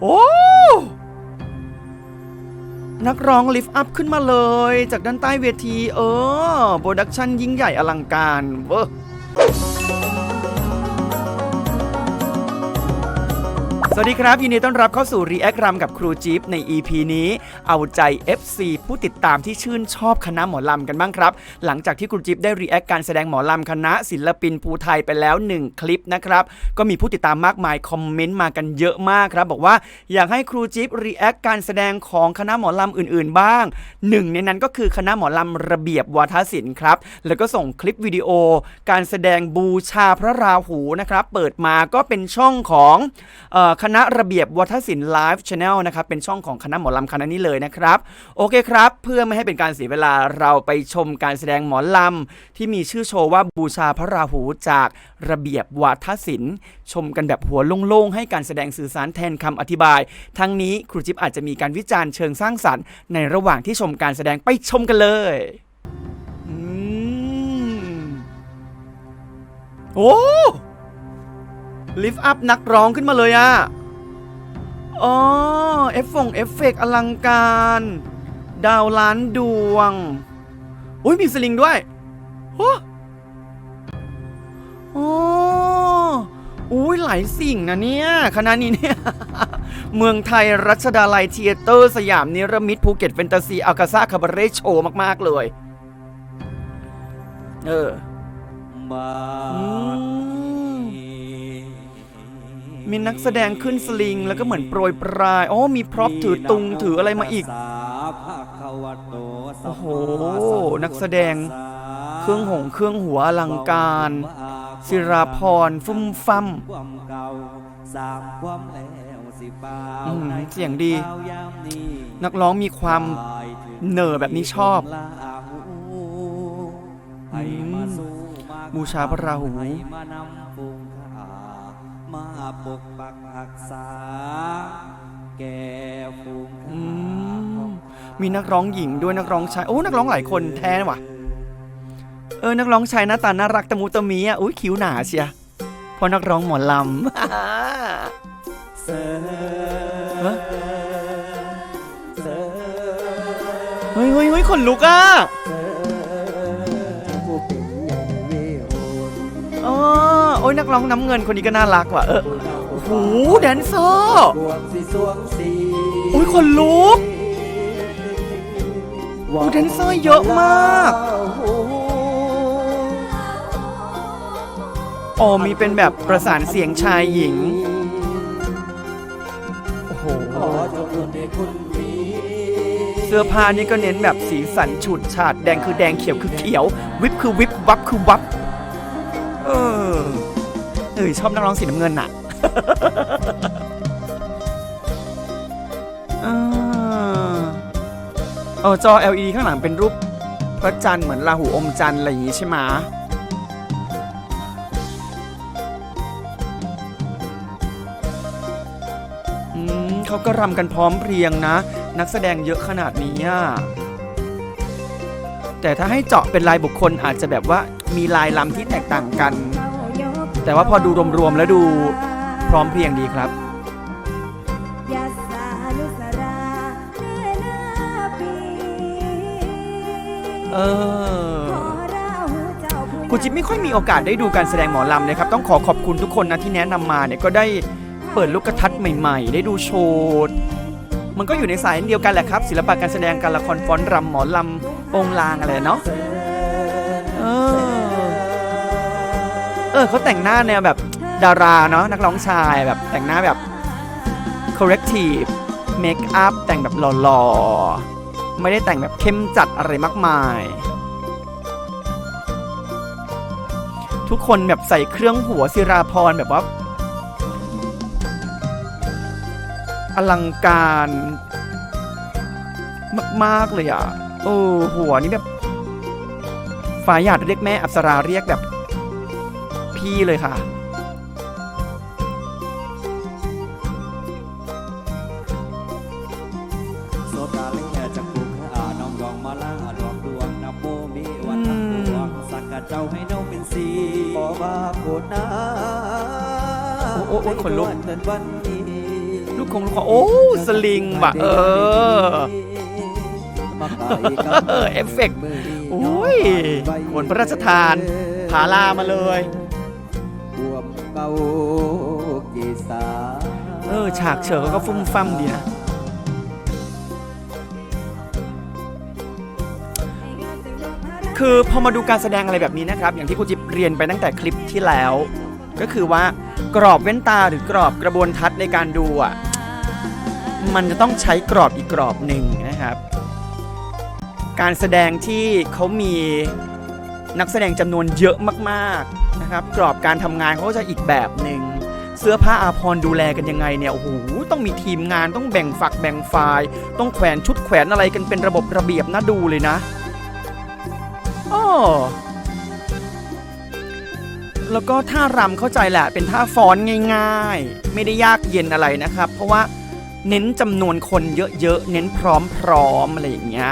โอ้ นักร้องลิฟต์อัพขึ้นมาเลย จากด้านใต้เวที เออ โปรดักชั่นยิ่งใหญ่อลังการเวอร์ สวัสดีครับ ยินดีต้อนรับเข้าสู่ React รำกับครูจิ๊บใน EP นี้ เอาใจ FC ผู้ติดตามที่ชื่นชอบคณะหมอลำกันบ้างครับ หลังจากที่ครูจิ๊บได้ React การแสดงหมอลำคณะศิลปินภูไทยไปแล้ว 1 คลิปนะครับ ก็มีผู้ติดตามมากมายคอมเมนต์มากันเยอะมากครับ บอกว่าอยากให้ครูจิ๊บ React การแสดงของคณะหมอลำอื่นๆ บ้างหนึ่งในนั้นก็คือคณะหมอลำระเบียบวาทศิลป์ครับแล้วก็ส่งคลิปวิดีโอ การแสดงบูชาพระราหูนะครับเปิดมาก็เป็นช่องของเออคณะระเบียบวัฒนศิลป์ไลฟ์ช n แนลนะครับเป็นช่องของคณะหมอลำคณะนี้เลยนะครับ โอเคครับ เพื่อไม่ให้เป็นการเสียเวลาเราไปชมการแสดงหมอลำ ที่มีชื่อโชว์ว่าบูชาพระราหูจากระเบียบวาทศิลป์ ชมกันแบบหัวโล่งๆ ให้การแสดงสื่อสารแทนคำอธิบาย ทั้งนี้ครูจิ๊บอาจจะมีการวิจารณ์เชิงสร้างสรรค์ในระหว่างที่ชมการแสดงไปชมกันเลยอืมโอ้ ลิฟต์อัพนักร้องขึ้นมาเลยอะอ๋อเอฟฟงเอฟเฟกต์อลังการ ดาวล้านดวงอุ้ยมีสลิงด้วยโอ้โอ้อุ้ยหลายสิ่งนะเนี่ยคณะนี้เนี่ย เมืองไทยรัชดาลัยเทเตอร์สยามนิรมิตภูเก็ตแฟนตาซีอากาซ่าคาบาเร่โชว์มาก ๆ เลย เออบา มีนักแสดงขึ้นสลิง แล้วก็เหมือนโปรยปลายอ๋อมีพร็อพถือตุงถืออะไรมาอีก โอ้โห นักแสดง เครื่องหงเครื่องหัวอลังการ ศิราพรฟุ่มฟั่มความเก่าสร้างความแล้วสิเปล่าอืมในเสียงดีข่าวยามนี้นักร้องมีความเหน่อแบบนี้ชอบลาหูให้มาสู้มาบูชาพระราหู มาปกปักรักษา แก่ฟูงอืขามมีนักร้องหญิงด้วยนักร้องชาย โอ้นักร้องหลายคนแท้ว่ะ เออนักร้องชายหน้าตาน่ารักตะมุตะมีอะอุ้ยคิ้วหนาเชียเพราะนักร้องหมอลำเสิร์เอ้อเสิร์เฮ้ยเฮ้ยเฮ้ยขนลุกอะ อ้ยนักร้องน้ำเงินคนนี้ก็น่ารักว่ะเออโอ้โหแดนเซอร์บวงสีสวงสีอุ๊ยขนลุกโอ้แดนเซอร์เยอะมากอ๋อมีเป็นแบบประสานเสียงชายหญิง โอ้โหเจ้าคุณให้คุณมีเสื้อผ้านี่ก็เน้นแบบสีสันฉูดฉาด แดงคือแดงเขียวคือเขียว วิบคือวิบวับคือวับ เออ เออชอบนักร้องสีน้ำเงินน่ะอ่าเออจอ LED ข้างหลังเป็นรูปพระจันทร์เหมือนราหูอมจันทร์อะไรอย่างงี้ใช่ไหมะอืมเขาก็รำกันพร้อมเพรียงนะ นักแสดงเยอะขนาดนี้อะแต่ถ้าให้เจาะเป็นลายบุคคลอาจจะแบบว่ามีลายลำที่แตกต่างกัน แต่ว่าพอดูรวมๆแล้วดูพร้อมเพรียงดีครับยาสานุสราเนนาปีเออขอราหูเจ้าผู้คุณจิ๊บไม่ค่อยมีโอกาสได้ดูการแสดงหมอลำเลยครับ ต้องขอขอบคุณทุกคนนะที่แนะนำมาเนี่ยก็ได้เปิดลูกกระทัดใหม่ๆ ได้ดูโชว์มันก็อยู่ในสายเดียวกันแหละครับ ศิลปะการแสดงการละครฟ้อนรำหมอลำโปงลางอะไรเนาะเออเออเขาแต่งหน้าแนวแบบดาราเนาะนักร้องชายแบบแต่งหน้าแบบ corrective make up แต่งแบบหล่อๆ ไม่ได้แต่งแบบเข้มจัดอะไรมากมาย ทุกคนแบบใส่เครื่องหัวศิราพรแบบว่า อลังการมาก ๆ เลยอะ โอ้หัวนี่แบบฟ้าหยาดเรียกแม่อัปสราเรียกแบบ พี่เลยค่ะโสกาเลียจากภูขาน้องดองมาล่าดอกดวงนับโมมีวันทั้งดวงสักกะเจ้าให้น้องเป็นสีขอว่าโปรนะโอ้โอ้ขนลุก ในวันนี้ลูกกคงลูกคอโอ้สลิงว่ะ เออเออเอฟเฟกต์โอ้ยโหนพระราชทานผาลามาเลย เก่าเกษาเออ ฉากเฉิงก็ฟุ่มฟั่มดีนะ คือพอมาดูการแสดงอะไรแบบนี้นะครับ อย่างที่ครูจิบเรียนไปตั้งแต่คลิปที่แล้ว ก็คือว่ากรอบเว้นตาหรือกรอบกระบวนทัศน์ในการดูอะ มันจะต้องใช้กรอบอีกกรอบหนึ่งนะครับ การแสดงที่เขามี นักแสดงจำนวนเยอะมากๆนะครับ กรอบการทำงานเขาก็จะอีกแบบหนึ่งเสื้อผ้าอาภรณ์ดูแลกันยังไงเนี่ยโอ้โหต้องมีทีมงานต้องแบ่งฝักแบ่งฝ่าย ต้องแขวนชุดแขวนอะไรกันเป็นระบบระเบียบน่าดูเลยนะอ้อแล้วก็ท่ารำเข้าใจแหละเป็นท่าฟ้อนง่ายๆ ไม่ได้ยากเย็นอะไรนะครับ เพราะว่าเน้นจำนวนคนเยอะๆ เน้นพร้อมๆอะไรอย่างเงี้ย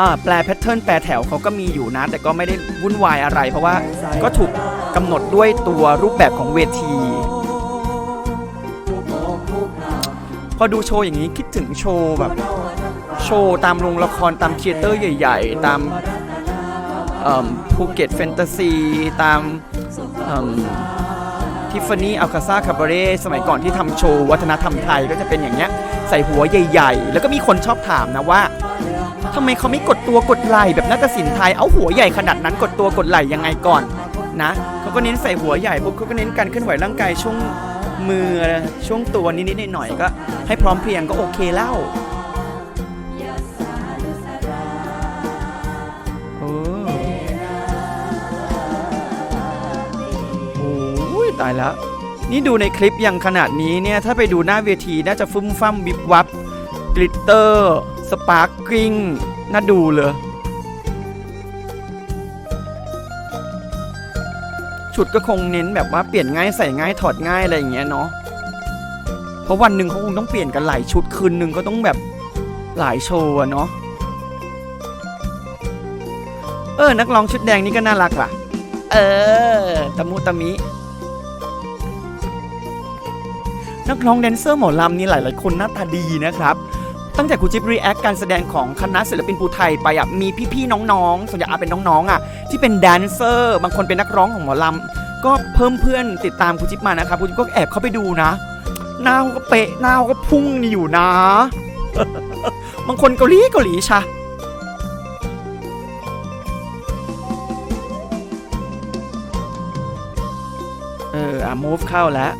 อ่าแปลแพทเทิร์นแปลแถวเขาก็มีอยู่นะ แต่ก็ไม่ได้วุ่นวายอะไร เพราะว่าก็ถูกกำหนดด้วยตัวรูปแบบของเวที พอดูโชว์อย่างนี้คิดถึงโชว์แบบ โชว์ตามโรงละครตามเทเตอร์ใหญ่ ๆ ตามภูเก็ตแฟนตาซีตามทิฟฟานี่อัลคาซาคาบาเร่สมัยก่อนที่ทำโชว์วัฒนธรรมไทยก็จะเป็นอย่างเงี้ยใส่หัวใหญ่ ๆ แล้วก็มีคนชอบถามนะว่า ทำไมเขาไม่กดตัวกดไหล่แบบนาฏศิลป์ไทย เอาหัวใหญ่ขนาดนั้นกดตัวกดไหล่ยังไงก่อนนะเขาก็เน้นใส่หัวใหญ่ปุ๊บเขาก็เน้นการเคลื่อนไหวร่างกายช่วงมือช่วงตัวนิดๆหน่อยๆก็ ให้พร้อมเพรียงก็โอเคแล้วโอ้โอ้ยตายแล้วนี่ดูในคลิปยังขนาดนี้เนี่ย ถ้าไปดูหน้าเวทีน่าจะฟุ้มฟั่มวิบวับกลิตเตอร์ สปาร์กริงน่าดูเลย ชุดก็คงเน้นแบบว่าเปลี่ยนง่ายใส่ง่ายถอดง่ายอะไรอย่างเงี้ยเนาะเพราะวันหนึ่งเขาคงต้องเปลี่ยนกันหลายชุดคืนหนึ่งก็ต้องแบบหลายโชว์เนาะเออ นักร้องชุดแดงนี่ก็น่ารักว่ะ เออตะมุตะมิ นักร้องแดนเซอร์หมอลำนี่หลาย ๆ คนหน้าตาดีนะครับ ตั้งแต่ครูจิ๊บรีแอคการแสดงของคณะศิลปินภูไทยไปอะมีพี่ๆน้องๆ ส่วนใหญ่อาเป็นน้องๆอะที่เป็นแดนเซอร์ บางคนเป็นนักร้องของหมอลำก็เพิ่มเพื่อนติดตามครูจิ๊บมานะครับครูจิ๊บก็แอบเข้าไปดูนะหน้าก็เป๊ะหน้าก็พุ่งอยู่นะ บางคนเกาหลีเกาหลีชะเอออะ move เข้าแล้ว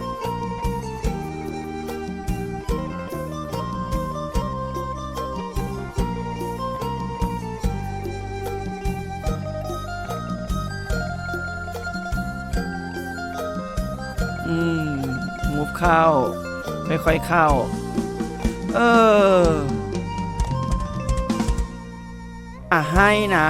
เข้าค่อยเข้า เอออะให้นะ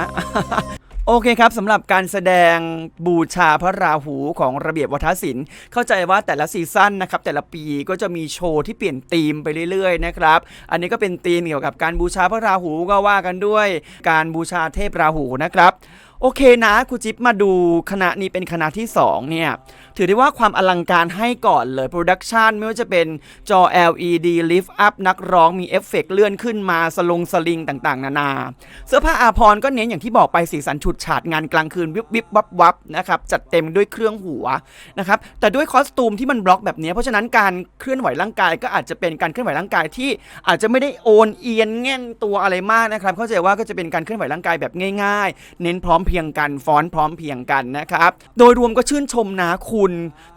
โอเคครับสำหรับการแสดงบูชาพระราหูของระเบียบวัฒนศิลป์เข้าใจว่าแต่ละซีซั่นนะครับ แต่ละปีก็จะมีโชว์ที่เปลี่ยนธีมไปเรื่อยๆนะครับ อันนี้ก็เป็นธีมเกี่ยวกับการบูชาพระราหูก็ว่ากันด้วย การบูชาเทพราหูนะครับ โอเคนะครูจิ๊บมาดูคณะนี้เป็นคณะที่ 2 เนี่ย ถือได้ว่าความอลังการให้ก่อนเลยโปรดักชันไม่ว่าจะเป็นจอ LED lift up นักร้องมีเอฟเฟกต์เลื่อนขึ้นมาสลงสลิงต่างๆ นานา เสื้อผ้าอาภรก็เน้นอย่างที่บอกไปสีสันฉูดฉาดงานกลางคืนวิบวิบวับวับนะครับ จัดเต็มด้วยเครื่องหัวนะครับ แต่ด้วยคอสตูมที่มันบล็อกแบบนี้เพราะฉะนั้นการเคลื่อนไหวร่างกายก็อาจจะเป็นการเคลื่อนไหวร่างกายที่อาจจะไม่ได้โอนเอียนแง่นตัวอะไรมากนะครับเข้าใจว่าก็จะเป็นการเคลื่อนไหวร่างกายแบบง่าย ๆ เน้นพร้อมเพียงกันฟ้อนพร้อมเพียงกันนะครับ โดยรวมก็ชื่นชมนะคุณ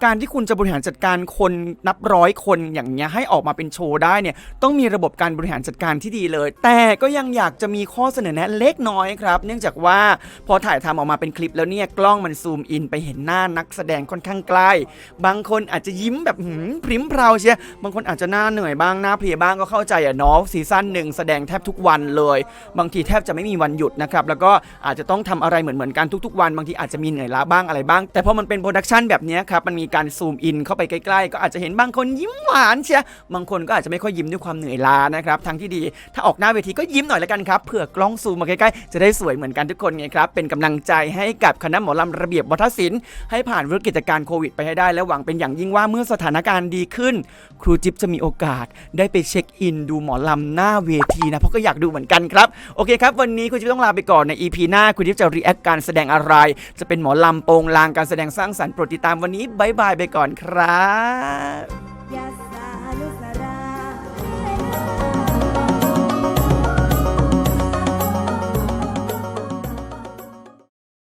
การที่คุณจะบริหารจัดการคนนับร้อยคนอย่างเงี้ยให้ออกมาเป็นโชว์ได้เนี่ยต้องมีระบบการบริหารจัดการที่ดีเลย แต่ก็ยังอยากจะมีข้อเสนอแนะเล็กน้อยครับ เนื่องจากว่าพอถ่ายทำออกมาเป็นคลิปแล้วเนี่ยกล้องมันซูมอินไปเห็นหน้านักแสดงค่อนข้างใกล้ บางคนอาจจะยิ้มแบบหืมพริ้มเพราเชียบางคนอาจจะหน้าเหนื่อยบ้างหน้าเพลียบ้างก็เข้าใจอะเนาะซีซั่นหนึ่งแสดงแทบทุกวันเลย บางทีแทบจะไม่มีวันหยุดนะครับแล้วก็อาจจะต้องทำอะไรเหมือนเหมือนกันทุกๆวันบางทีอาจจะมีเหนื่อยล้าบ้างอะไรบ้าง แต่พอมันเป็นโปรดักชันแบบนี้ครับมันมีการซูมอินเข้าไปใกล้ๆ ก็อาจจะเห็นบางคนยิ้มหวานเชียบางคนก็อาจจะไม่ค่อยยิ้มด้วยความเหนื่อยล้านะครับทางที่ดีถ้าออกหน้าเวทีก็ยิ้มหน่อยละกันครับเผื่อกล้องซูมมาใกล้ๆจะได้สวยเหมือนกันทุกคนไงครับเป็นกำลังใจให้กับคณะหมอลำระเบียบวัฒนศิลป์ให้ผ่านวิกฤตการณ์โควิดไปให้ได้และหวังเป็นอย่างยิ่งว่าเมื่อสถานการณ์ดีขึ้น ครูจิ๊บจะมีโอกาส ได้ไปเช็คอิน ดูหมอลำหน้าเวทีนะเพราะก็อยากดูเหมือนกันครับโอเคครับวันนี้ครูจิ๊บต้องลาไปก่อนใน EP หน้าครูจิ๊บจะรีแอการแสดงอะไร จะเป็นหมอลำโปงลางการแสดงสร้างสรรค์โปรดติดตามวันนี้บายบายไปก่อนครับ